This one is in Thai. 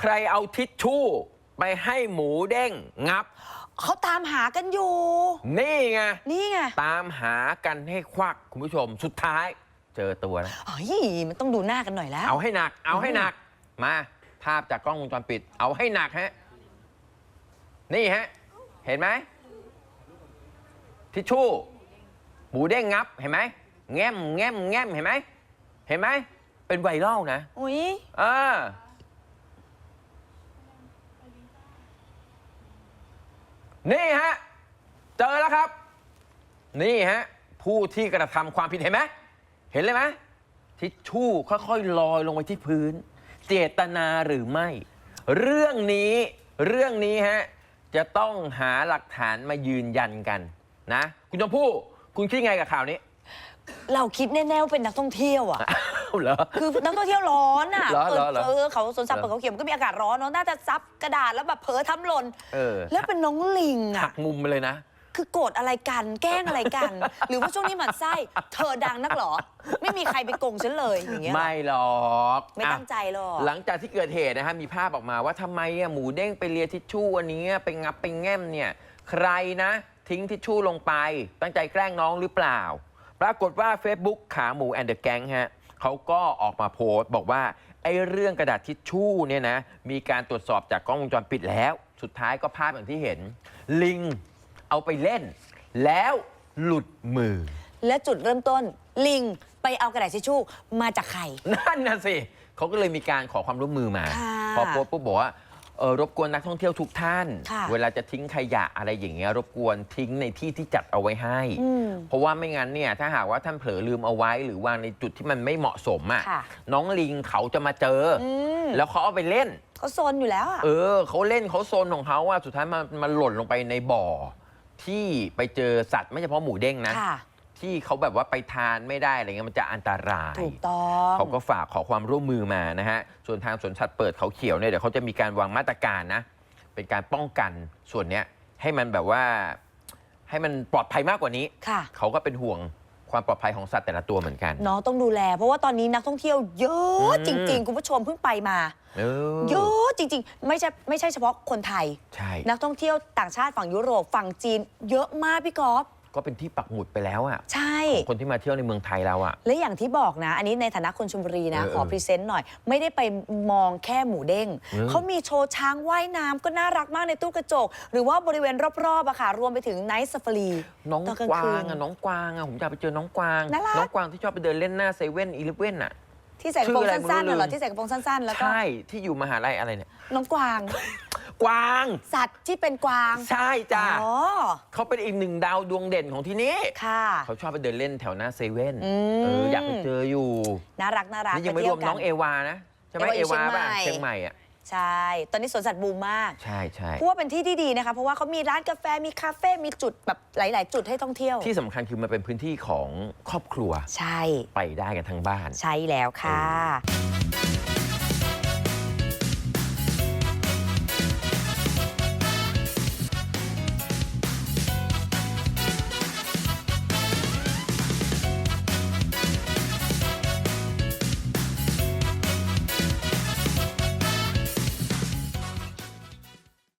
ใครเอาทิชชู่ ไปให้หมูเด้งงับ เขาตามหากันอยู่ นี่ไง นี่ไงตามหากันให้ควักคุณผู้ชมสุดท้าย เจอตัวแล้วเฮ้ยมันต้องดูหน้ากันหน่อยแล้ว เอาให้หนัก เอาให้หนักมา ภาพจากกล้องวงจรปิด เอาให้หนักฮะนี่ฮะ เห็นไหมทิชชู่หมูเด้งงับเห็นไหมแง้มแง้มแง้มเห็นไหมเห็นไหมเป็นไวรัลนะอุ้ยเออ นี่ฮะ เจอแล้วครับ นี่ฮะ ผู้ที่กระทำความผิดเห็นไหมเห็นเลยไหมทิชชู่ค่อยๆลอยลงไปที่พื้น เจตนาหรือไม่ เรื่องนี้เรื่องนี้ฮะ จะต้องหาหลักฐานมายืนยันกันนะ คุณชมพู่คุณคิดไงกับข่าวนี้ เราคิดแน่ๆว่าเป็นนักท่องเที่ยวอะ เหรอ คือนักท่องเที่ยวร้อนอะเหรอเหรอเหรอ เออเขาสวนสัตว์เหรอเปิดเขาเขียนมันก็มีอากาศร้อนเนาะน่าจะซับกระดาษแล้วแบบเผลอทำหล่นเออแล้วเป็นน้องลิงหัอะกมุมไปเลยนะ คือโกรธอะไรกัน แกล้งอะไรกัน หรือว่าช่วงนี้หมันไส้ เธอดังนักเหรอ ไม่มีใครไปโกงฉันเลยอย่างเงี้ยเหรอไม่หรอกไม่ตั้งใจหรอกะหลังจากที่เกิดเหตุนะฮะ มีภาพออกมาว่าทำไมอะหมูเด้งไปเลียทิชชู่อันนี้ไปงับไปแง้มเนี่ย ใครนะ ทิ้งทิชชู่ลงไป ตั้งใจแกล้งน้องหรือเปล่า ปรากฏว่า Facebook ขาหมูแอนเดอะแก๊งฮะ เขาก็ออกมาโพสต์บอกว่าไอ้เรื่องกระดาษทิชชู่เนี่ยนะมีการตรวจสอบจากกล้องวงจรปิดแล้ว สุดท้ายก็ภาพอย่างที่เห็น ลิงเอาไปเล่น แล้วหลุดมือ และจุดเริ่มต้น ลิงไปเอากระดาษทิชชู่มาจากใคร นั่นน่ะสิเขาก็เลยมีการขอความร่วมมือมา ค่ะ พอโพสต์ปุ๊บบอกว่า เออรบกวนนักท่องเที่ยวทุกท่าน ค่ะเวลาจะทิ้งขยะอะไรอย่างเงี้ยรบกวนทิ้งในที่ที่จัดเอาไว้ให้ อืมเพราะว่าไม่งั้นเนี่ยถ้าหากว่าท่านเผลอลืมเอาไว้ หรือวางในจุดที่มันไม่เหมาะสมอะค่ะ น้องลิงเขาจะมาเจอออืมแล้วเขาเอาไปเล่น เขาโซนอยู่แล้วอะ เออเขาเล่นเขาโซนของเขาว่าสุดท้ายมันมันหล่นลงไปในบ่อ ที่ไปเจอสัตว์ไม่เฉพาะหมูเด้งนะ ค่ะ ที่เขาแบบว่าไปทานไม่ได้อะไรเงี้ยมันจะอันตราย ถูกต้องเขาก็ฝากขอความร่วมมือมานะฮะ ส่วนทางสวนสัตว์เปิดเขาเขียวเนี่ยเดี๋ยวเขาจะมีการวางมาตรการนะ เป็นการป้องกันส่วนเนี้ยให้มันแบบว่าให้มันปลอดภัยมากกว่านี้ ค่ะ เขาก็เป็นห่วงความปลอดภัยของสัตว์แต่ละตัวเหมือนกันน้องต้องดูแล เพราะว่าตอนนี้นักท่องเที่ยวเยอะอืม จริง ๆ คุณผู้ชมเพิ่งไปมา เออเยอะจริง ๆ ไม่ใช่ไม่ใช่เฉพาะคนไทย ใช่ นักท่องเที่ยวต่างชาติฝั่งยุโรปฝั่งจีน เยอะมากพี่กอล์ฟ ก็เป็นที่ปักหมุดไปแล้วอะใช่ ของคนที่มาเที่ยวในเมืองไทยเราอะ และอย่างที่บอกนะ อันนี้ในฐานะคนชลบุรีนะ เออขอพรีเซนต์หน่อย ไม่ได้ไปมองแค่หมูเด้งเออ เขามีโชว์ช้างว่ายน้ำก็น่ารักมากในตู้กระจก หรือว่าบริเวณรอบๆอะค่ะ รวมไปถึงไนท์ซ f ฟ r รี น้องตอนกลางกวาคืงนอะน้องกวางอะผมอยากไปเจอน้องกวาง น่ารัก น้องกวางที่ชอบไปเดินเล่นหน้าเซเว่นอีเลฟเว่นอะ ที่ใส่กระโปรงชื่ออะไรสั้นๆไม่รู้น่ะเหรอลืมที่ใส่กระโปรงสั้นๆ แล้วก็ใช่ที่อยู่มหาลัยอะไรเนี่ยน้องกวาง กวาง สัตว์ที่เป็นกวางใช่จ้าอ๋อเขาเป็นอีกหนึ่งดาวดวงเด่นของที่นี่ค่ะ เขาชอบไปเดินเล่นแถวหน้าเซเว่นอืมเอออยากไปเจออยู่น่ารักน่ารักนี่ยังไม่ปรที่วมน้องเอวานะใช่ไหมเอเอวาอยู่วาป่ะเชีเชียยงงใหใหม่ม่อะใช่ ตอนนี้สวนสัตว์บูมมาก ใช่ใช่เพราะว่าเป็นที่ที่ดีนะคะ เพราะว่าเขามีร้านกาแฟ มีคาเฟ่ มีจุดแบบหลาย ๆ จุดให้ท่องเที่ยว ที่สำคัญคือมันเป็นพื้นที่ของครอบครัว ใช่ ไปได้กันทั้งบ้าน ใช่แล้วค่ะ